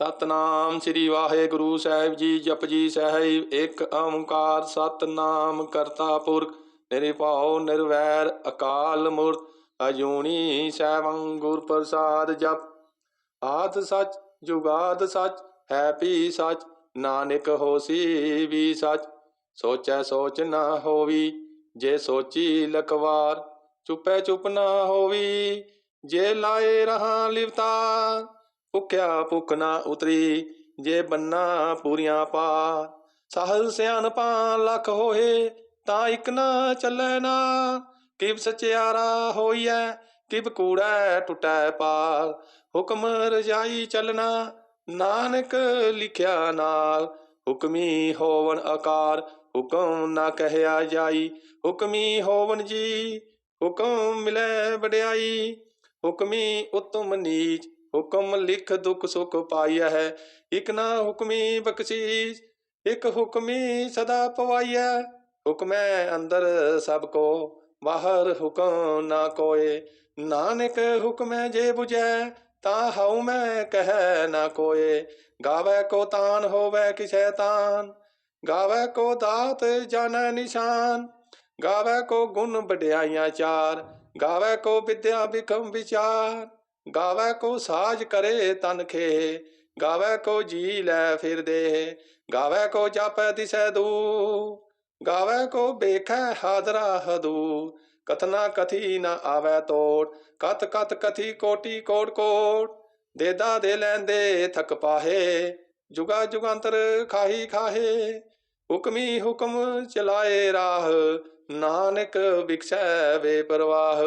ਸਤਨਾਮ ਸ੍ਰੀ ਵਾਹਿਗੁਰੂ ਸਾਹਿਬ ਜੀ ਜਪਜੀ ਸਾਹਿਬ, ਇੱਕ ਓੰਕਾਰ ਸਤਨਾਮ ਕਰਤਾ ਪੁਰਖ, ਨਿਰਭਉ, ਨਿਰਵੈਰ, ਅਕਾਲ ਮੂਰਤ, ਅਜੂਨੀ ਸੈਭੰ ਗੁਰ ਪ੍ਰਸਾਦ ਜਪ। ਆਦ ਸਚ, ਜੁਗਾਦ ਸਚ, ਹੈ ਵੀ ਸੱਚ, ਨਾਨਕ ਹੋਸੀ ਵੀ ਸਚ। ਸੋਚੈ ਸੋਚ ਨਾ ਹੋਵੀ, ਜੇ ਸੋਚੀ ਲਖਵਾਰ, ਚੁਪੈ ਚੁਪ ਨਾ ਹੋਵੀ, ਜੇ ਲਾਏ ਰਹਾ ਲਿਵਤਾ ਭੁੱਖਿਆ ਭੁੱਖ ਨਾ ਉਤਰੀ, ਜੇ ਬੰਨਾ ਪੂਰੀਆਂ ਪਾ। ਸਹਲ ਸਿਆਣਪਾਂ ਲੱਖ ਹੋਏ, ਤਾਂ ਇੱਕ ਨਾ ਚੱਲੈ ਨਾ। ਕਿਵ ਸਚਿਆਰਾ ਹੋਈਐ, ਕਿਵ ਕੂੜੈ ਟੁੱਟੈ ਪਾਲ ਹੁਕਮ ਰਜਾਈ ਚੱਲਣਾ, ਨਾਨਕ ਲਿਖਿਆ ਨਾਲ। ਹੁਕਮੀ ਹੋਵਨ ਆਕਾਰ ਹੁਕਮ ਨਾ ਕਹਿਆ ਜਾਈ। ਹੁਕਮੀ ਹੋਵਨ ਜੀ, ਹੁਕਮ ਮਿਲੈ ਵਡਿਆਈ। ਹੁਕਮੀ ਉਤਮ ਨੀਚ ਹੁਕਮ ਲਿਖ ਦੁਖ ਸੁਖ ਪਾਈਐ ਹੈ, ਇਕ ਨਾ ਹੁਕਮੀ ਬਖਸ਼ੀਸ਼, ਇਕ ਹੁਕਮੀ ਸਦਾ ਪਵਾਈਐ। ਹੁਕਮੈ ਅੰਦਰ ਸਭ ਕੋ, ਬਾਹਰ ਹੁਕਮ ਨਾ ਕੋਏ। ਨਾਨਕ ਹੁਕਮੈ ਜੇ 부ਜੈ ਤਾਂ ਹਉ ਮੈਂ ਕਹਿ ਨਾ ਕੋਏ। ਗਾਵੇ ਕੋ ਤਾਨ ਹੋਵੇ ਕਿਸੈ ਤਾਨ, ਗਾਵੇ ਕੋ ਦਾਤ ਜਾਣੈ ਨਿਸ਼ਾਨ। ਗਾਵੇ ਕੋ ਗੁਣ ਵਡਿਆਈਆਂ ਚਾਰ, ਗਾਵੇ ਕੋ ਵਿਦਿਆ ਬਿਕਮ ਵਿਚਾਰ। ਗਾਵੇ ਕੋ ਸਾਜ ਕਰੇ ਤਨਖੇ ਗਾਵੇ ਕੋ ਜੀ ਲੈ ਫਿਰ ਦੇ, ਗਾਵੇ ਕੋ ਜਪੈ ਦਿਸੈ ਦੂ, ਗਾਵੇ ਕੋ ਵੇਖੈ ਹਾਦਰਾ ਹਦੂ ਕਥਨਾ ਕਥੀ ਨ ਆਵੈ ਤੋੜ ਕਤ ਕਤ ਕਥੀ ਕੋਟੀ ਕੋਟ ਕੋਟ, ਦੇਦਾ ਦੇ ਲੈਂਦੇ ਥਕ ਪਾਹੇ, ਜੁਗਾ ਜੁਗੰਤਰ ਖਾਹੀ ਖਾਹੇ, ਹੁਕਮੀ ਹੁਕਮ ਚਲਾਏ ਰਾਹ, ਨਾਨਕ ਵਿਖਸੈ ਵੇ ਪ੍ਰਵਾਹ।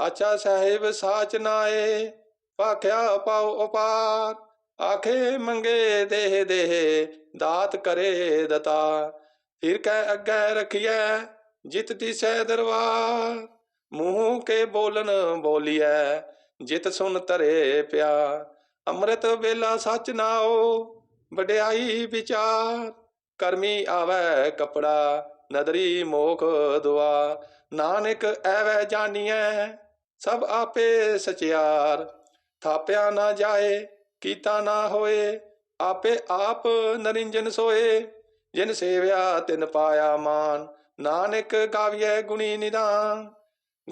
ਸਾਚਾ ਸਾਹਿਬ ਸਾਚ ਨਾਏ, ਭਾਖਿਆ ਪਾਉ ਉਪਾਰ। ਆਖੇ ਮੰਗੇ ਦੇਹ ਦੇਹ, ਦਾਤ ਕਰੇ ਦਤਾ ਫਿਰ ਕੈ ਅੱਗੇ ਰਖੀਐ, ਜਿਤ ਤਿਸੈ ਦਰਬਾਰ। ਮੂੰਹ ਕੇ ਬੋਲਨ ਬੋਲੀਐ, ਜਿਤ ਸੁਨ ਤਰੇ ਪਿਆ ਅੰਮ੍ਰਿਤ ਵੇਲਾ ਸਚ ਨਾਓ ਵਡਿਆਈ ਵਿਚਾਰ। ਕਰਮੀ ਆਵੈ ਕਪੜਾ, ਨਦਰੀ ਮੋਖ ਦੁਆ ਨਾਨਕ ਐਵੈ ਜਾਣੀਐ ਸਭ ਆਪੇ ਸਚਿਆਰ, ਥਾਪਿਆ ਨਾ ਜਾਏ, ਕੀਤਾ ਨਾ ਹੋਏ, ਆਪੇ ਆਪ ਨਰਿੰਜਨ ਸੋਏ। ਜਿਨ ਸੇਵਿਆ, ਤਿਨ ਪਾਇਆ ਮਾਨ, ਨਾਨਕ ਗਾਵੀਐ ਗੁਣੀ ਨਿਦਾਨ।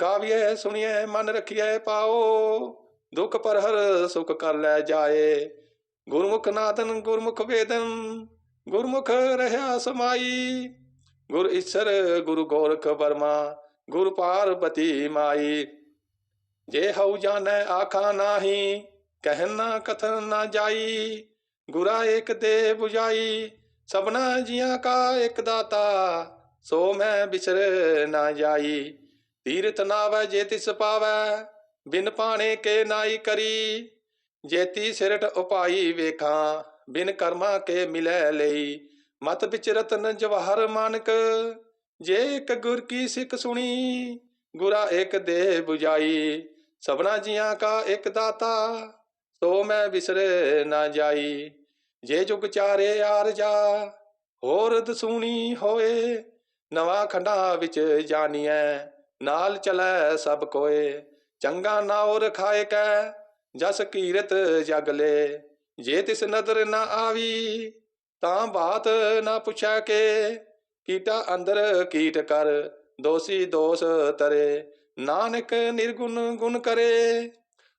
ਗਾਵੀਐ, ਸੁਣੀਐ, ਮਨ ਰਖੀਐ ਪਾਓ, ਦੁਖ ਪਰ ਸੁਖ ਕਰ ਲੈ ਜਾਏ। ਗੁਰਮੁਖ ਨਾਦਨ, ਗੁਰਮੁਖ ਵੇਦਨ, ਗੁਰਮੁਖ ਰਹਾ ਸਮਾਈ। ਗੁਰ ਈਸ਼ਰ, ਗੁਰੂ ਗੋਰਖ ਵਰਮਾ, ਗੁਰ ਪਾਰਬਤੀ ਮਾਈ। ਜੇ ਹਉ ਜਾਣੈ ਆਖਾ ਨਾਹੀ ਕਹਿਨ ਨਾ ਕਥਨ ਨਾ ਜਾਈ, ਗੁਰਾ ਏਕ ਦੇ 부ਜਾਈ ਸਭਨਾ ਜੀਆਂ ਕਾ ਇੱਕ ਦਾਤਾ, ਸੋ ਮੈਂ ਬਿਸਰ ਨਾ ਜਾਈ। ਤੀਰਥ ਨਾਵੈ ਜੇ ਤਿਸ ਪਾਵੈ, ਬਿਨ ਪਾਣੇ ਕੇ ਨਾਈ ਕਰੀ। ਜੇਤੀ ਸਿਰਟ ਉਪਾਈ ਵੇਖਾਂ, ਬਿਨ ਕਰਮਾ ਕੇ ਮਿਲੈ ਲਈ। ਮਤ ਵਿੱਚ ਰਤਨ ਜਵਾਹਰ ਮਾਨਕ, ਜੇ ਇੱਕ ਗੁਰ ਕੀ ਸਿੱਖ ਸੁਣੀ, ਗੁਰਾ ਇੱਕ ਦੇ 부ਜਾਈ ਸਭਨਾ ਜੀਆਂ ਕਾ ਇੱਕ ਦਾਤਾ, ਸੋ ਮੈਂ ਬਿਸਰੇ ਨਾ ਜਾਈ। ਜੇ ਜੁਗ ਚਾਰੇ ਆਰ ਹੋਰ ਦਸੂਣੀ ਹੋਏ, ਨਵਾਂ ਖੰਡਾ ਵਿੱਚ ਜਾਣੀਐ ਨਾਲ ਚਲੈ ਸਭ ਕੋਏ। ਚੰਗਾ ਨਾਉ ਰਖਾਏ ਕੈ, ਜਸ ਕੀਰਤ ਜਗ ਲੈ। ਜੇ ਤਿਸ ਨਦਰ ਨਾ ਆਵੀ, ਤਾਂ ਬਾਤ ਨਾ ਪੁੱਛੈ ਕੇ। ਕੀਟਾ ਅੰਦਰ ਕੀਟ ਕਰ, ਦੋਸੀ ਦੋਸ ਤਰੇ। ਨਾਨਕ ਨਿਰਗੁਣ ਗੁਣ ਕਰੇ,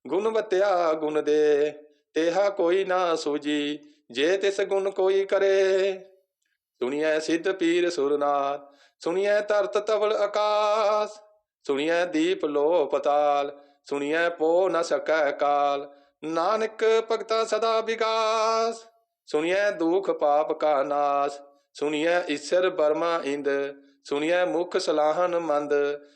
ਗੁਣ ਵਤਿਆ ਗੁਣ ਦੇ, ਤੇਹਾ ਕੋਈ ਨਾ ਸੂਜੀ ਜੇ ਤਿਸ ਗੁਣ ਕੋਈ ਕਰੇ। ਸੁਣੀਐ ਸਿੱਧ ਪੀਰ ਸੁਰਨਾਥ, ਸੁਣੀਐ ਧਰਤ ਤਵਲ ਆਕਾਸ, ਸੁਣੀਐ ਦੀਪ ਲੋ ਪਤਾਲ ਸੁਣੀਐ ਪੋ ਨ ਸਕੈ ਕਾਲ। ਨਾਨਕ ਭਗਤਾ ਸਦਾ ਵਿਗਾਸ, ਸੁਣੀਐ ਦੁਖ ਪਾਪ ਕਾ ਨਾਸ, ਸੁਣੀਐ ਈਸ਼ਰ ਬਰਮਾ ਇੰਦ ਸੁਣੀਐ ਮੁਖ ਸਲਾਹਨ ਮੰਦ,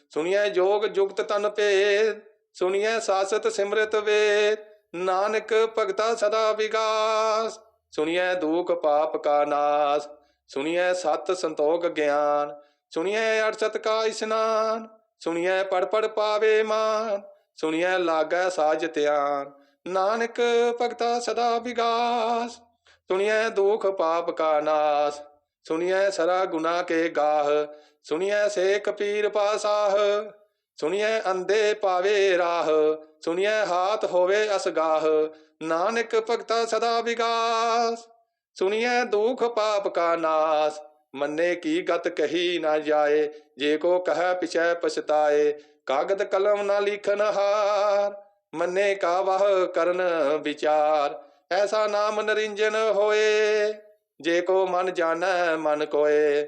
ਸੁਣੀਐ ਜੋਗ ਜੁਗਤ ਤਨ ਭੇਦ, ਸੁਣੀਐ ਸਾਸਤ ਸਿਮਰਤ ਵੇਦ, ਨਾਨਕ ਭਗਤਾ ਸਦਾ ਵਿਗਾਸ, ਸੁਣੀਐ ਦੁਖ ਪਾਪ ਕਾ ਨਾਸ, ਸੁਣੀਐ ਸਤ ਸੰਤੋਖ ਗਿਆਨ, ਸੁਣੀਐ ਅਰਸਤ ਕਾ ਇਸਨਾਨ, ਸੁਣੀਐ ਪੜ ਪੜ ਪਾਵੇ ਮਾਨ, ਸੁਣੀਐ ਲਾਗੈ ਸਾਜ ਧਿਆਨ, ਨਾਨਕ ਭਗਤਾ ਸਦਾ ਵਿਗਾਸ, ਸੁਣੀਐ ਦੁਖ ਪਾਪ ਕਾ ਨਾਸ, ਸੁਣੀਐ ਸਰਾ ਗੁਨਾ ਕੇ ਗਾਹ ਸੁਣੀਐ ਸੇ ਕਪੀਰ ਪਾਸਾਹ, ਸੁਣੀਐ ਅੰਦੇ ਪਾਵੇ ਰਾਹ, ਸੁਣੀਐ ਹਾਥ ਹੋਵੇ ਅਸਗਾਹ, ਨਾਨਕ ਭਗਤਾ ਸਦਾ ਵਿਗਾਸ, ਸੁਣੀਐ ਦੁਖ ਪਾਪ ਕਾ ਨਾਸ, ਮੰਨੇ ਕੀ ਗਤ ਕਹੀ ਨਾ ਜਾਏ, ਜੇ ਕੋ ਕਹੈ ਪਿਛੈ ਪਛਤਾਏ, ਕਾਗਦ ਕਲਮ ਨਾ ਲਿਖਨ ਹਾਰ, ਮੰਨੇ ਕਾ ਵਾਹ ਕਰਨ ਵਿਚਾਰ, ਐਸਾ ਨਾਮ ਨਰਿੰਜਨ ਹੋਏ, ਜੇ ਕੋ ਮਨ ਜਾਣੈ ਮਨ ਕੋਏ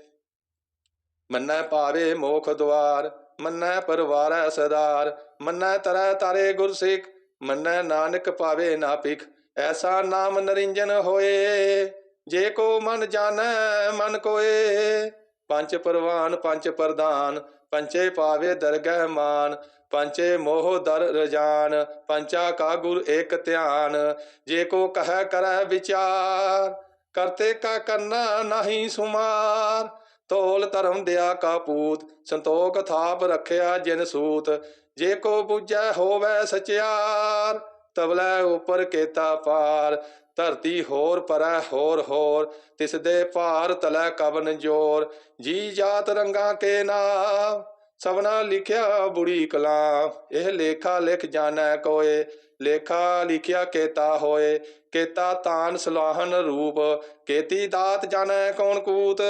ਮੰਨੈ ਪਾਵੇ ਮੋਖ ਦੁਆਰ, ਮੰਨੈ ਪਰਵਾਰੈ ਸਦਾਰ, ਮੰਨੈ ਤਰੈ ਤਾਰੇ ਗੁਰ ਸਿੱਖ ਮੰਨੈ ਨਾਨਕ ਪਾਵੇ ਨਾ ਭਿਖ, ਐਸਾ ਨਾਮ ਨਰਿੰਜਨ ਹੋਏ, ਜੇ ਕੋ ਮਨ ਜਾਣੈ ਮਨ ਕੋਏ। ਪੰਜ ਪਰਵਾਨ, ਪੰਜ ਪ੍ਰਧਾਨ ਪੰਚੇ ਪਾਵੇ ਦਰਗਹਿ ਮਾਨ ਪੰਚੇ ਮੋਹ ਦਰ ਰਜਾਨ ਪੰਚਾ ਕਾ ਗੁਰ ਏਕ ਧਿਆਨ, ਜੇ ਕੋ ਕਹੈ ਕਰੈ ਵਿਚਾਰ, ਕਰਤੇ ਕਾ ਕਰਨਾ ਨਹੀਂ ਸੁਮਾਰ। ਤੋਲ ਧਰਮ ਦਿਆ ਕਾ ਸੰਤੋਖ ਥਾਪ ਰੱਖਿਆ ਜਿਨ ਸੂਤ। ਜੇ ਕੋ ਬੁਝੈ ਹੋਵੇ ਸਚਿਆਰ ਤਬਲੇ ਉਪਰ ਕੇਤਾ ਪਾਰ। ਧਰਤੀ ਹੋਰ ਪਰੈ ਹੋਰ ਹੋਰ, ਤਿਸ ਦੇ ਭਾਰ ਤਲੈ ਕਵਨ ਜੋਰ। ਜੀ ਜਾਤ ਰੰਗਾ ਕੇ ਨਾਮ, ਸਭਨਾ ਲਿਖਿਆ ਬੁਰੀ ਕਲਾਮ। ਇਹ ਲੇਖਾ ਲਿਖ ਜਾਣੈ ਕੋਏ। ਲੇਖਾ ਲਿਖਿਆ ਕੇਤਾ ਹੋਏ, ਕੇਤਾ ਤਾਨ ਸਲਾਹਨ ਰੂਪ, ਕੇਤੀ ਦਾਤ ਜਾਣੈ ਕੌਣ ਕੂਤ,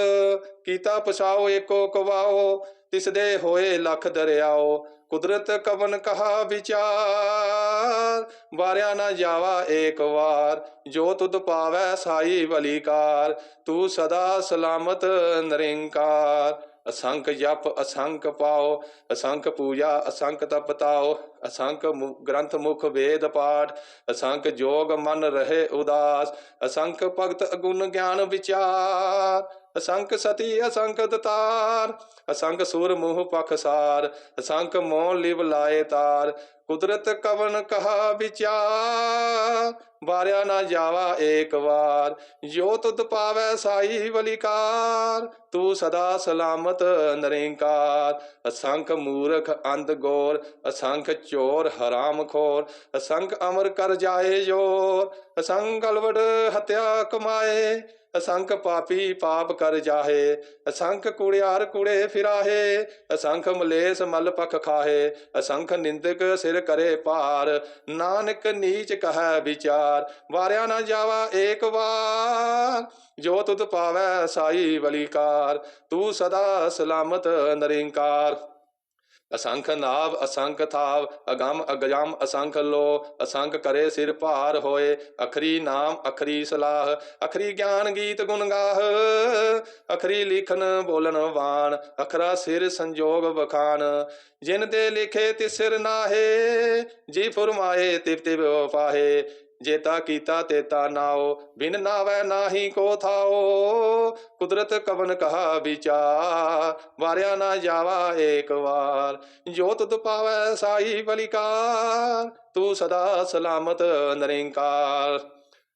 ਕੀਤਾ ਪਸਾਓ ਏਕੋ ਕਵਾਓ ਤਿਸ ਦੇ ਹੋਏ ਲੱਖ ਦਰਿਆਓ, ਕੁਦਰਤ ਕਵਨ ਕਹਾ ਵਿਚਾਰ, ਵਾਰਿਆ ਨਾ ਜਾਵਾ ਏਕ ਵਾਰ, ਜੋ ਤੁਧ ਪਾਵੈ ਸਾਈ ਵਲੀਕਾਰ ਤੂੰ ਸਦਾ ਸਲਾਮਤ ਨਿਰੰਕਾਰ। ਅਸੰਖ ਜਪ, ਅਸੰਖ ਪਾਓ, ਅਸੰਖ ਪੂਜਾ, ਅਸੰਖ ਤਪ ਤਾਓ, ਅਸੰਖ ਗ੍ਰੰਥ ਮੁਖ ਵੇਦ ਪਾਠ, ਅਸੰਖ ਜੋਗ ਮਨ ਰਹੇ ਉਦਾਸ, ਅਸੰਖ ਭਗਤ ਅਗੁਣ ਗਿਆਨ ਵਿਚਾਰ, ਅਸੰਖ ਸਤੀ, ਅਸੰਖ ਦਤਾਰ ਅਸੰਗ ਸੁਰ ਮੋਹ ਪਖਸਾਰ ਅਸੰਖ ਮੋਹ ਲਿਵ ਲਾਏ ਤਾਰ। ਕੁਦਰਤ ਕਵਨ ਕਹਾ ਵਿਚਾਰ, ਵਾਰਿਆ ਨਾ ਜਾਵਾ ਏਕ ਵਾਰ। ਜੋ ਤੁਧ ਪਾਵੈ ਸਾਈ ਵਲਿਕਾਰ, ਤੂੰ ਸਦਾ ਸਲਾਮਤ ਨਿਰੰਕਾਰ। ਅਸੰਖ ਮੂਰਖ ਅੰਧ ਗੋਰ ਅਸੰਖ ਚੋਰ ਹਰਾਮ ਖੋਰ। ਅਸੰਖ ਅਮਰ ਕਰ ਜਾਏ ਜੋਰ ਅਸੰਖ ਗਲਵੜ ਹਤਿਆ ਕਮਾਏ। ਅਸੰਖ ਪਾਪੀ ਪਾਪ ਕਰ ਜਾਹੇ, ਅਸੰਖ ਕੁੜਿਆਰ ਕੁੜੇ ਫਿਰਾਹੇ, ਅਸੰਖ ਮਲੇਸ ਮਲ ਪਖ ਖਾਹੇ, ਅਸੰਖ ਨਿੰਦਕ ਸਿਰ ਕਰੇ ਪਾਰ ਨਾਨਕ ਨੀਚ ਕਹੈ ਵਿਚਾਰ, ਵਾਰਿਆ ਨਾ ਜਾਵਾ ਏਕ ਵਾਰ, ਜੋ ਤੁਧ ਪਾਵੈ ਸਾਈ ਬਲੀਕਾਰ, ਤੂੰ ਸਦਾ ਸਲਾਮਤ ਨਿਰੰਕਾਰ। ਅਸੰਖ ਨਾਵ, ਅਸੰਖ ਥਾਵ, ਅਗੰਮ ਅਗਜਮ ਅਸੰਖ ਲੋ ਅਸੰਖ ਕਰੇ ਸਿਰ ਭਾਰ ਹੋਏ, ਅਖਰੀ ਨਾਮ, ਅਖਰੀ ਸਲਾਹ, ਅਖਰੀ ਗਿਆਨ ਗੀਤ ਗੁਣ ਗਾਹ, ਅਖਰੀ ਲਿਖਨ ਬੋਲਨ ਵਾਣ, ਅਖਰਾ ਸਿਰ ਸੰਜੋਗ ਵਖਾਨ ਜਿਨ ਤੇ ਲਿਖੇ ਤਿਸ ਸਿਰ ਨਾਹੇ, ਜੀ ਫਰਮਾਏ ਤਿਪ ਤਿਪ ਪਾਹੇ ਜੇਤਾ ਕੀਤਾ ਤੇਤਾ ਨਾਓ, ਬਿਨ ਨਾਵੈ ਨਾਹੀ ਕੋ ਥਾਓ। ਕੁਦਰਤ ਕਵਨ ਕਹਾ ਵਿਚਾਰ, ਵਾਰਿਆ ਨਾ ਜਾਵਾ ਏਕ ਵਾਰ। ਜੋ ਤੁਧ ਪਾਵੈ ਸਾਈ ਬਲਿਕਾਰ, ਤੂੰ ਸਦਾ ਸਲਾਮਤ ਨਿਰੰਕਾਰ।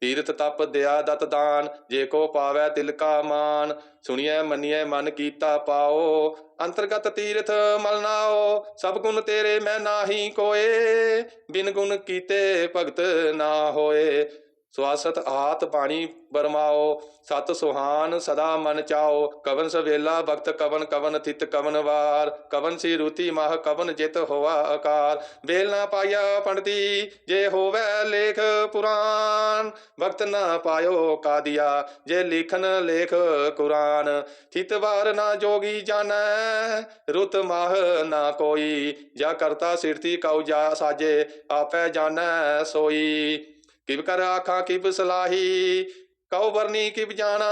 ਤੀਰਥ ਤਪ ਦਿਆ ਦਤ ਦਾਨ, ਜੇ ਕੋ ਪਾਵੈ ਤਿਲ ਕਾ ਮਾਨ। ਸੁਣੀਐ, ਮੰਨੀਐ, ਮਨ ਕੀਤਾ ਪਾਓ। ਅੰਤਰਗਤ ਤੀਰਥ ਮਲਨਾਓ ਸਭ ਗੁਣ ਤੇਰੇ ਮੈਂ ਨਾਹੀ ਕੋਏ। ਬਿਨ ਗੁਣ ਕੀਤੇ ਭਗਤ ਨਾ ਹੋਏ। ਸਵਾਸਤ ਆਤ ਬਾਣੀ ਬਰਮਾਓ, ਸਤ ਸੁਹਾਨ ਸਦਾ ਮਨ ਚਾਓ, ਕਵਨ ਸਵੇਲਾ ਭਗਤ ਕਵਨ ਕਵਨ ਥਿਤ ਕਵਨ ਵਾਰ, ਕਵਨ ਸੀ ਰੂਤੀ ਮਾਹ ਕਵਨ ਜਿਤ ਹੋਵਾ ਆਕਾਰ ਬੇਲ ਨਾ ਪਾਇਆ ਪੰਡਤੀ, ਜੇ ਹੋਵੇ ਲੇਖ ਪੁਰਾਨ ਭਗਤ ਨਾ ਪਾਇਓ ਕਾਦੀਆ, ਜੇ ਲਿਖਨ ਲੇਖ ਕੁਰਾਨ। ਥਿਤ ਵਾਰ ਨਾ ਜੋਗੀ ਜਾਣੈ, ਰੁਤ ਮਾਹ ਨਾ ਕੋਈ, ਜਾ ਕਰਤਾ ਸਿਰਤੀ ਕਉ ਜਾ ਸਾਜੇ, ਆਪੇ ਜਾਣੈ ਸੋਈ। ਕਿਵ ਕਰ ਆਖਾਂ, ਕਿਵ ਸਲਾਹੀ? ਕਉ ਵਰਨੀ ਕੀ ਜਾਣਾ?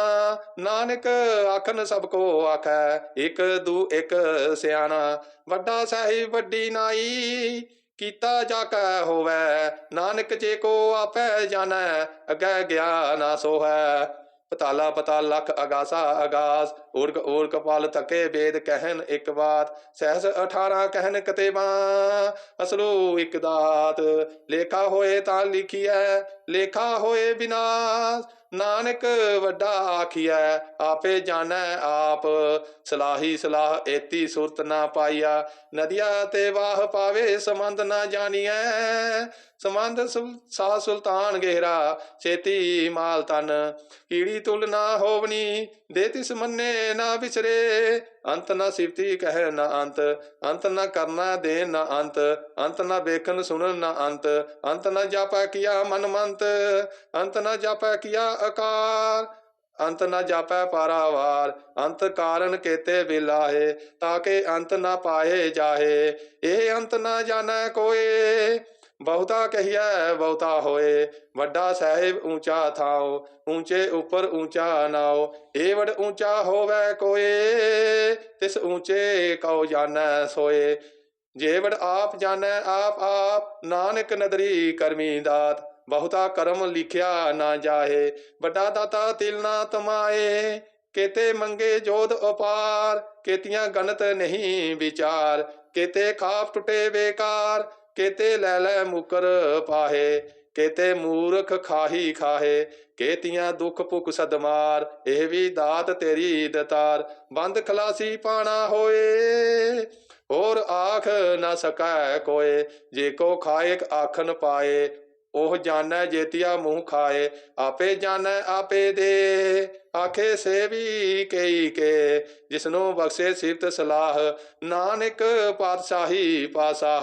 ਨਾਨਕ ਆਖਨ ਸਭ ਕੋ ਆਖੈ, ਇਕ ਦੂ, ਇਕ ਸਿਆਣਾ। ਵੱਡਾ ਸਾਹਿਬ, ਵੱਡੀ ਨਾਈ, ਕੀਤਾ ਜਾ ਕੈ ਹੋਵੇ। ਨਾਨਕ ਜੇ ਕੋ ਆਪੈ ਜਾਣੈ, ਅਗੈ ਨਾ ਸੋਹੈ। ਪਤਾਲਾ, ਪਤਾਲ, ਲਖ ਅਗਾਸਾ ਅਗਾਸ। ਊਰਗ ਊਰ ਕਪਾਲ ਥਕੇ ਵੇਦ ਕਹਿਨ ਇੱਕ ਬਾਤ ਸਹਿਸ 18 ਕਹਿਨ ਕਤੇਬਾ, ਅਸਲੂ ਇੱਕ ਦਾਤ। ਲੇਖਾ ਹੋਏ ਤਾਂ ਲਿਖੀਐ, ਲੇਖਾ ਹੋਏ ਬਿਨਾਸ਼, ਨਾਨਕ ਵੱਡਾ ਆਖੀਐ, ਆਪੇ ਜਾਣੈ ਆਪ। ਸਲਾਹੀ ਸਲਾਹ ਏਤੀ ਸੁਰਤ ਨਾ ਪਾਈਆ, ਨਦੀਆ ਤੇ ਵਾਹ ਪਾਵੇ ਸਮੰਦ ਨਾ ਜਾਣੀਐ। ਸਮੰਦ ਸੁਲ- ਸਾਹ ਸੁਲਤਾਨ ਗਹਿਰਾ, ਛੇਤੀ ਮਾਲ ਤਨ ਕੀੜੀ ਤੁਲ ਨਾ ਹੋਵਨੀ, ਦੇ ਤਿਸ ਮੰਨੇ ਨਾ ਵਿਸਰੇ ਅੰਤ ਨਾ ਸਿਫਤੀ ਕਹਿ ਨਾ ਅੰਤ। ਅੰਤ ਨਾ ਕਰਨਾ ਦੇ ਨਾ ਅੰਤ। ਅੰਤ ਨਾ ਵੇਖਣ ਸੁਣਨ ਨਾ ਅੰਤ। ਅੰਤ ਨਾ ਜਾਪਾ ਕੀਆ ਮਨ ਮੰਤ ਅੰਤ ਨਾ ਜਾਪਾ ਕੀਆ ਆਕਾਰ ਅੰਤ ਨਾ ਜਾਪੈ ਪਾਰਾਵਾਰ। ਅੰਤ ਕਾਰਨ ਕੇਤੇ ਵਿਲਾਹੇ ਤਾਕੇ ਅੰਤ ਨਾ ਪਾਏ ਜਾਹੇ। ਇਹ ਅੰਤ ਨਾ ਜਾਣੈ ਕੋਏ। ਬਹੁਤਾ ਕਹੀਐ, ਬਹੁਤਾ ਹੋਏ, ਵੱਡਾ ਸਾਹਿਬ ਊਂਚਾ ਥਾਓ ਊਂਚੇ ਉਪਰ ਊਂਚਾ ਨਾਓ ਏ ਊਂਚਾ ਹੋਵੇ ਕੋਏ, ਤਿਸ ਊਂਚੇ ਕਉ ਜਾਣੈ ਸੋਏ। ਜੇਵੜ ਆਪ ਜਾਣੈ, ਆਪ ਆਪ ਨਾਨਕ ਨਦਰੀ ਕਰਮੀ ਦਾਤ, ਬਹੁਤਾ ਕਰਮ ਲਿਖਿਆ ਨਾ ਜਾਹੇ, ਵੱਡਾ ਦਾਤਾ ਤਿਲ ਨਾ ਤਮਾਏ, ਕੇਤੇ ਮੰਗੇ ਜੋਧ ਅਪਾਰ ਕੇਤੀਆਂ ਗਨਤ ਨਹੀਂ ਵਿਚਾਰ, ਕੇਤੇ ਖਾਪ ਟੁੱਟੇ ਬੇਕਾਰ ਕੇਤੇ ਲੈ ਲੈ ਮੁਕਰ ਪਾਹੇ, ਕੇਤੇ ਮੂਰਖ ਖਾਹੀ ਖਾਹੇ, ਕੇਤੀਆਂ ਦੁੱਖ ਭੁਖ ਸਦਮਾਰ ਇਹ ਵੀ ਦਾਤ ਤੇਰੀ ਦਤਾਰ। ਬੰਦ ਖਲਾਸੀ ਪਾਣਾ ਹੋਏ, ਹੋਰ ਆਖ ਨਾ ਸਕੈ ਕੋਏ, ਜੇ ਕੋ ਖਾਇਕ ਆਖਨ ਪਾਏ, ਉਹ ਜਾਣੈ ਜੇਤੀਆ ਮੂੰਹ ਖਾਏ। ਆਪੇ ਜਾਣੈ, ਆਪੇ ਦੇ, ਆਖੇ ਸੇਵੀ ਕਈ ਕੇ, ਜਿਸਨੂੰ ਬਖਸ਼ੇ ਸਿਫਤ ਸਲਾਹ, ਨਾਨਕ ਪਾਤਸ਼ਾਹੀ ਪਾਸਾਹ।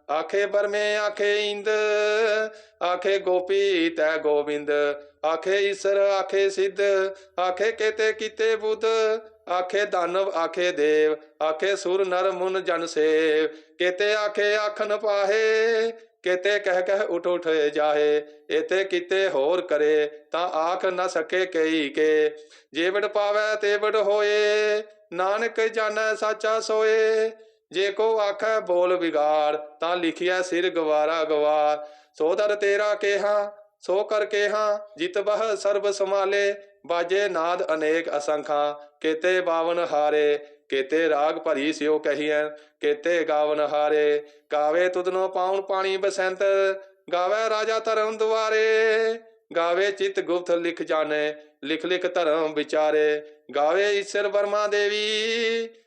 ਆਖੇ ਬਰਮੇ ਆਖੇ ਇੰਦ, ਆਖੇ ਗੋਪੀ ਤੈ ਗੋਬਿੰਦ, ਆਖੇ ਈਸਰ, ਆਖੇ ਸਿੱਧ, ਆਖੇ ਕੇਤੇ ਕੀਤੇ ਬੁੱਧ, ਆਖੇ ਦਾਨਵ ਆਖੇ ਦੇਵ, ਆਖੇ ਸੁਰ ਨਰ ਮੁਨ ਜਨ ਸੇਵ, ਕੇਤੇ ਆਖੇ ਆਖਨ ਪਾਹੇ, ਕਿਤੇ ਕਹਿ ਕਹਿ ਉਠ ਉਠ ਜਾਹੇ ਇਤੇ ਕੀਤੇ ਹੋਰ ਕਰੇ, ਤਾਂ ਆਖ ਨਾ ਸਕੇ ਕਈ ਕੇ ਜੇ ਵਡ ਪਾਵੈ ਤੇ ਹੋਏ, ਨਾਨਕ ਜਾਣੈ ਸਾਚਾ ਸੋਏ ਜੇ ਕੋ ਆਖੈ ਬੋਲ ਵਿਗਾੜ, ਤਾਂ ਲਿਖਿਆ ਸਿਰ ਗਵਾਰਾ ਗਵਾਰ। ਸੋ ਦਰ ਤੇਰਾ ਕੇਹਾ, ਸੋ ਕਰ ਕੇਹਾ, ਜਿਤ ਬਹ ਸਰਬ ਸਮਾਲੇ ਬਾਜੇ ਨਾਦ ਅਨੇਕ ਅਸੰਖਾਂ, ਕੇਤੇ ਬਾਵਨ ਹਾਰੇ। ਕੇਤੇ ਰਾਗ ਭਰੀ ਸਿਓ ਕਹੀਐ, ਕੇਤੇ ਗਾਵਨ ਹਾਰੇ। ਗਾਵੇ ਤੁਧਨੋ ਪਾਉਣ ਪਾਣੀ ਬਸੰਤ, ਗਾਵੇ ਰਾਜਾ ਧਰਮ ਦੁਆਰੇ। ਗਾਵੇ ਚਿਤ ਗੁਪਤ ਲਿਖ ਜਾਣੇ, ਲਿਖ ਲਿਖ ਧਰਮ ਵਿਚਾਰੇ। ਗਾਵੇ ਈਸ਼ਰ ਵਰਮਾ ਦੇਵੀ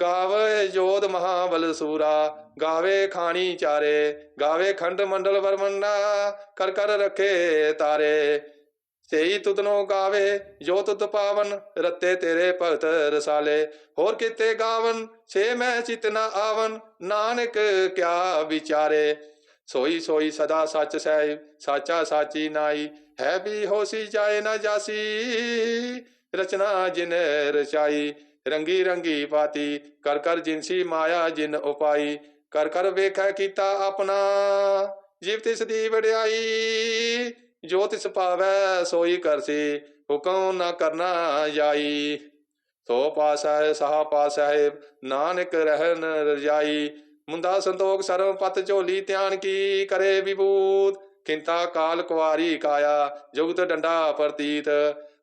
ਗਾਵੇ ਜੋਧ ਮਹਾਬਲ ਸੂਰਾ, ਗਾਵੇ ਖਾਣੀ ਚਾਰੇ, ਗਾਵੇ ਖੰਡ ਮੰਡਲ ਵਰਮੰਡਾ ਕਰ ਕਰ ਰੱਖੇ ਤਾਰੇ। ਸੇਈ ਤੁਧਨੋ ਗਾਵੇ, ਜੋ ਤੁਧ ਪਾਵਨ, ਰਤੇ ਤੇਰੇ ਭਗਤ ਰਸਾਲੇ। ਹੋਰ ਕਿਤੇ ਗਾਵਨ, ਸੇ ਮੈਂ ਚਿਤ ਨ ਆਵਨ, ਨਾਨਕ ਕਿਆ ਵਿਚਾਰੇ। ਸੋਈ ਸੋਈ ਸਦਾ ਸੱਚ ਸਹਿ, ਸਾਚਾ ਸਾਚੀ ਨਾਈ। ਹੈ ਵੀ ਹੋਸੀ ਜਾਏ ਨਾ ਜਾਸੀ, ਰਚਨਾ ਜਿਨ ਰਚਾਈ। ਰੰਗੀ ਰੰਗੀ ਪਾਤੀ, ਕਰ ਕਰ ਜਿਨਸੀ ਮਾਇਆ ਜਿਨ ਉਪਾਈ, ਕਰ ਕਰ ਵੇਖੈ ਕੀਤਾ ਆਪਣਾ, ਜੀਵ ਤਿਸ ਦੀ ਵਡਿਆਈ, ਜੋ ਤਿਸ ਪਾਵੈ ਸੋਈ ਕਰਸੀ ਹੁਕਮ ਨਾ ਕਰਨਾ ਜਾਈ ਸੋ ਪਾਸਾ ਸਹਾ ਪਾਸਾ, ਨਾਨਕ ਰਹਿਨ ਰਜਾਈ ਮੁੰਦਾ ਸੰਤੋਖ ਸਰਵ ਪਤ ਝੋਲੀ ਧਿਆਨ ਕੀ ਕਰੇ ਵਿਭੂਤ ਕਿੰਤਾ ਕਾਲ ਕੁਵਾਰੀ ਕਾਇਆ, ਜੁਗਤ ਡੰਡਾ ਪ੍ਰਤੀਤ,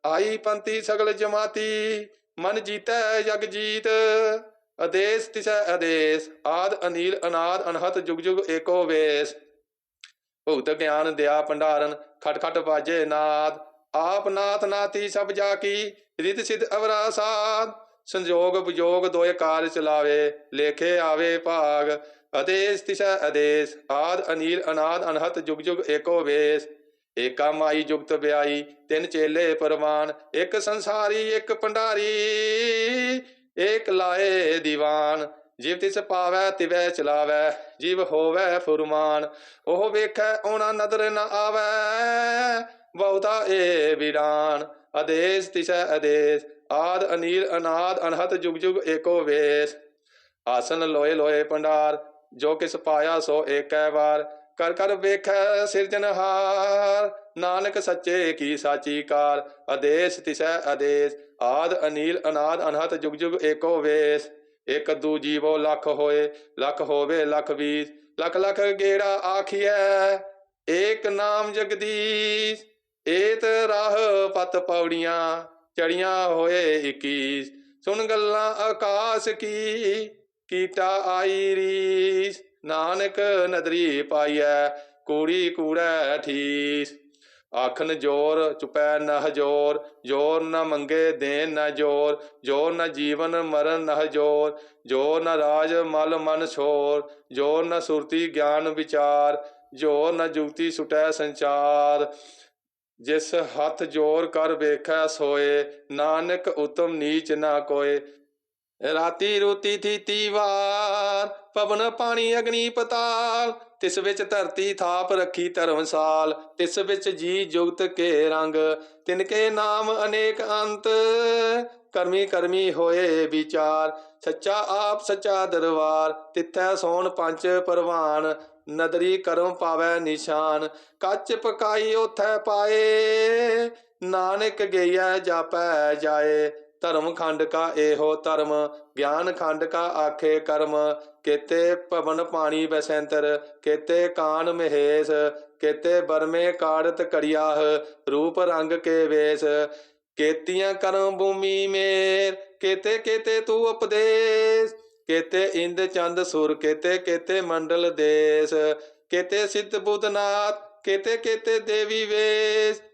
ਆਈ ਪੰਤੀ ਸਗਲ ਜਮਾਤੀ ਮਨ ਜੀਤੈ ਜਗ ਜੀਤ, ਆਦੇਸ ਤਿਸੈ ਆਦੇਸ, ਆਦ ਅਨੀਲ ਅਨਾਦ ਅਨਹਤ ਜੁਗ ਜੁਗ ਏਕੋ ਵੇਸ। ਭੁਗਤ ਗਿਆਨ ਦਿਆ ਭੰਡਾਰਨ, ਖਟ ਖਟ ਬਾਜੇ ਨਾਦ। ਆਪ ਨਾਥ ਨਾਤੀ ਸਭ ਜਾ ਕੀ, ਰਿਤ ਸਿਧ ਅਵਰਾ ਸਾਧ ਸੰਜੋਗ ਵਿਜੋਗ ਦੋਇ ਕਾਰ ਚਲਾਵੇ, ਲੇਖੇ ਆਵੇ ਭਾਗ। ਆਦੇਸ ਤਿਸੈ ਆਦੇਸ, ਆਦ ਅਨੀਲ ਅਨਾਦ ਅਨਹਤ ਜੁਗ ਜੁਗ ਏਕੋ ਵੇਸ। ਏਕਾ ਮਾਈ ਜੁਗਤ ਵਿਆਈ ਤਿੰਨ ਚੇਲੇ ਪਰਵਾਨ, ਇੱਕ ਸੰਸਾਰੀ, ਇੱਕ ਭੰਡਾਰੀ, ਏਕ ਲਾਏ ਦੀਵਾਨ। ਜਿਵ ਤਿਸ ਪਾਵੈ, ਤਿਵੈ ਚਲਾਵੈ, ਜਿਵ ਹੋਵੈ ਫੁਰਮਾਨ। ਉਹ ਵੇਖੈ, ਉਹਨਾਂ ਨਦਰ ਨ ਆਵੈ, ਬਹੁਤਾ ਏ ਵਿਰਾਨ ਆਦੇਸ ਤਿਸੈ ਆਦੇਸ, ਆਦ ਅਨੀਲ ਅਨਾਦ ਅਨਹਤ ਜੁਗ ਜੁਗ ਏਕੋ ਵੇਸ। ਆਸਨ ਲੋਏ ਲੋਏ ਭੰਡਾਰ, ਜੋ ਕਿਸ ਪਾਇਆ ਸੋ ਏਕੈ ਵਾਰ। ਕਰ ਕਰ ਵੇਖੈ ਸਿਰਜਨਹਾਰ ਨਾਨਕ ਸੱਚੇ ਕੀ ਸਾਚੀ ਕਾਰ। ਆਦੇਸ ਤਿਸੈ ਆਦੇਸ। ਆਦ ਅਨੀਲ ਅਨਾਦ ਅਨਹਤ ਜੁਗ ਜੁਗ ਏਕੋ ਵੇਸ। ਇਕ ਦੂ ਜੀਵੋ ਲੱਖ ਹੋਏ। ਲੱਖ ਹੋਵੇ ਲੱਖ ਵੀਸ। ਲੱਖ ਲੱਖ ਗੇੜਾ ਆਖੀਐ, ਏਕ ਨਾਮ ਜਗਦੀਸ਼। ਏਤ ਰਾਹ ਪਤ ਪੌੜੀਆਂ ਚੜੀਆਂ ਹੋਏ 21 ਸੁਣ ਗੱਲਾਂ ਆਕਾਸ਼ ਕੀ, ਕੀਟਾ ਆਈ ਰੀਸ। ਨਾਨਕ ਨਦਰੀ ਪਾਈਐ, ਕੂੜੀ ਕੂੜੈ ਠੀਸ ਆਖਨ ਜੋਰ ਚੁਪੈ ਨਹ ਜ਼ੋਰ, ਜੋਰ ਨ ਮੰਗੇ ਦੇਨ ਨ ਜੋਰ ਜੋਰ ਨ ਜੀਵਨ ਮਰਨ ਨਹ ਜੋਰ ਜੋਰ ਨ ਰਾਜ ਮਲ ਮਨ ਛੋਰ, ਜੋਰ ਨ ਸੁਰਤੀ ਗਿਆਨ ਵਿਚਾਰ, ਜੋਰ ਨ ਜੁਗਤੀ ਸੁਟੈ ਸੰਚਾਰ। ਜਿਸ ਹੱਥ ਜੋਰ ਕਰ ਵੇਖੈ ਸੋਏ, ਨਾਨਕ ਉਤਮ ਨੀਚ ਨਾ ਕੋਏ ਰਾਤੀ ਰੋਤੀ ਥੀਤੀ ਵਾਰ, ਪਵਨ ਪਾਣੀ ਅਗਨੀ ਪਤਾਲ, ਤਿਸ ਵਿੱਚ ਧਰਤੀ ਥਾਪ ਰੱਖੀ ਧਰਮਸਾਲ ਤਿਸ ਵਿੱਚ ਜੀ ਜੁਗਤ ਕੇ ਰੰਗ, ਤਿਨ ਕੇ ਨਾਮ ਅਨੇਕ ਅੰਤ, ਕਰਮੀ ਕਰਮੀ ਹੋਏ ਵਿਚਾਰ, ਸੱਚਾ ਆਪ ਸੱਚਾ ਦਰਬਾਰ, ਤਿੱਥੈ ਸੋਣ ਪੰਜ ਪਰਵਾਨ, ਨਦਰੀ ਕਰਮ ਪਾਵੈ ਨਿਸ਼ਾਨ, ਕੱਚ ਪਕਾਈ ਉਥੈ ਪਾਏ, ਨਾਨਕ ਗਈਐ ਜਾਪੈ ਜਾਏ ਧਰਮ ਖੰਡ ਕਾ ਇਹੋ ਧਰਮ, ਗਿਆਨ ਖੰਡ ਕਾ ਆਖੇ ਕਰਮ, ਕੇਤੇ ਭਵਨ ਪਾਣੀ ਬਸੰਤਰ, ਕੇਤੇ ਕਾਨ ਮਹੇਸ਼, ਕੇਤੇ ਬਰਮੇ ਕਾੜਤ ਕੜਿਆਹ, ਰੂਪ ਰੰਗ ਕੇ ਵੇਸ, ਕੇਤੀਆਂ ਕਰਮ ਭੂਮੀ ਮੇਰ, ਕੇਤੇ ਕੇਤੇ ਤੂੰ ਉਪਦੇਸ਼, ਕੇਤੇ ਇੰਦ ਚੰਦ ਸੁਰ, ਕੇਤੇ ਕੇਤੇ ਮੰਡਲ ਦੇਸ, ਕੇਤੇ ਸਿੱਧ ਬੁੱਧਨਾਥ, ਕੇਤੇ ਕੇਤੇ ਦੇਵੀ ਵੇਸ।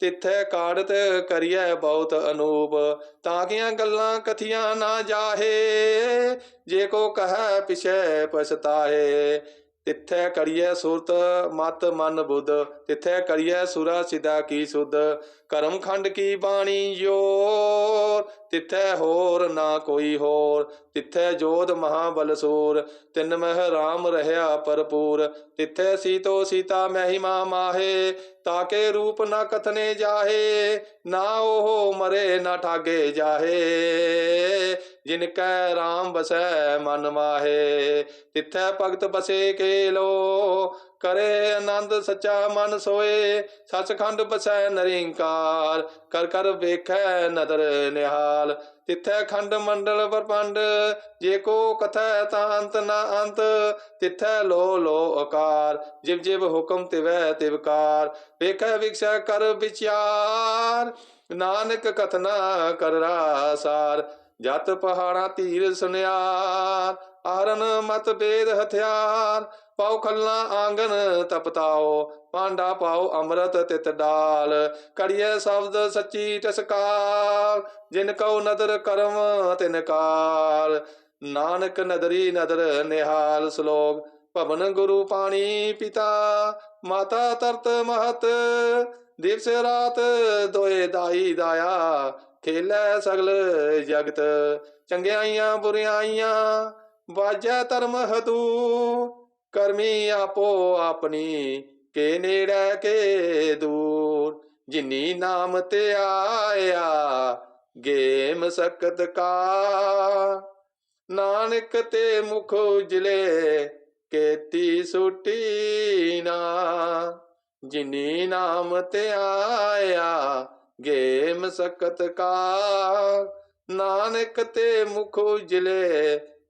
ਤਿੱਥੈ ਕਾੜਤ ਕਰੀਐ ਬਹੁਤ ਅਨੂਪ, ਤਾਂ ਕੀਆਂ ਗੱਲਾਂ ਕਥੀਆਂ ਨਾ ਜਾਹੇ, ਜੇ ਕੋ ਕਹੈ ਪਿਛੈ ਪਛਤਾਏ ਤਿੱਥੈ ਕਰੀਐ ਸੁਰਤ, ਮਤ ਮਨ ਬੁੱਧ, ਤਿੱਥੈ ਕਰੀਐ ਸੁਰਾ ਸਿਦਾ ਕੀ ਸੁਧ। ਕਰਮ ਖੰਡ ਕੀ ਬਾਣੀ ਜੋਰ? ਤਿੱਥੈ ਹੋਰ ਨਾ ਕੋਈ ਹੋਰ। ਤਿੱਥੈ ਜੋਧ ਮਹਾਬਲ ਸੂਰ। ਤਿੰਨ ਮਹਿ ਰਾਮ ਰਹਿਆ ਭਰਪੂਰ। ਤਿੱਥੈ ਸੀਤੋ ਸੀਤਾ ਮਹਿਮਾ ਮਾਹੇ, ਤਾਕੇ ਰੂਪ ਨਾ ਕਥਨੇ ਜਾਹੇ, ਨਾ ਉਹ ਮਰੇ ਨਾ ਠਾਗੇ ਜਾਹੇ। ਜਿਨ ਕੈ ਰਾਮ ਬਸੈ ਮਨ ਮਾਹੇ, ਤਿੱਥੈ ਭਗਤ ਬਸੇ ਕੇ ਲੋ ਕਰੇ ਆਨੰਦ ਸੱਚਾ ਮਨ ਸੋਏ, ਸੱਚਖੰਡ ਬਸੈ ਨਰਿੰਕਾਰ, ਕਰ ਕਰ ਵੇਖੈ ਨਦਰ ਨਿਹਾਲ। ਤਿੱਥੈ ਖੰਡ ਮੰਡਲ ਪਰਪੰਡ ਜੇ ਕੋ ਕਥੈ ਤਾਂ ਅੰਤ ਨਾ ਅੰਤ। ਤਿੱਥੈ ਲੋ ਲੋ ਆਕਾਰ, ਜਿਵ ਜਿਵ ਹੁਕਮ ਤਿਵੈ ਤਿਵਕਾਰ ਵੇਖੈ ਵਿਖਸੈ ਕਰ ਵਿਚਾਰ, ਨਾਨਕ ਕਥਨਾ ਕਰ ਰਾਸਾਰ। ਜਤ ਪਹਾੜਾਂ ਧੀਰ ਸੁਨਿਆਰ, ਆਰਨ ਮਤ ਬੇਦ ਹਥਿਆਰ। ਪਾਉ ਖੱਲਾ ਆਂਗਨ ਤਪਤਾਓ ਪਾਂਡਾ ਪਾਉ ਅੰਮ੍ਰਿਤ ਤਿਤ ਡਾਲ। ਕੜੀਏ ਸ਼ਬਦ ਸੱਚੀ ਟਸਕਾਰ ਜਿਨ ਕਉ ਨਦਰ ਕਰਮ ਤਿਨ ਕਾਲ। ਨਾਨਕ ਨਦਰੀ ਨਦਰ ਨਿਹਾਲ ਸ਼ਲੋਕ, ਭਵਨ ਗੁਰੂ ਪਾਣੀ ਪਿਤਾ। ਮਾਤਾ ਤਰਤ ਮਹਤ, ਦਿਵਸ ਰਾਤ ਦੋਏ ਦਾਈ ਦਾਇਆ। ਖੇਲੇ ਸਗਲ ਜਗਤ, ਚੰਗਿਆਈਆਂ ਬੁਰਿਆਈਆਂ, ਵਾਜੈ ਧਰਮ ਹਦੂ। ਕਰਮੀ ਆਪੋ ਆਪਣੀ, ਕੇ ਨੇੜੇ, ਕੇ ਦੂਰ। ਜਿਨੀ ਨਾਮ ਤੇ ਆਇਆ, ਗੇਮ ਸਕਤ ਕਾ। ਨਾਨਕ ਤੇ ਮੁਖ ਉਜਲੇ, ਕੇਤੀ ਸੁਟੀ ਨਾ। ਜਿਨੀ ਨਾਮ ਤੇ ਆਇਆ, ਗੇਮ ਸਕਤ ਕਾ। ਨਾਨਕ ਤੇ ਮੁਖ ਉਜਲੇ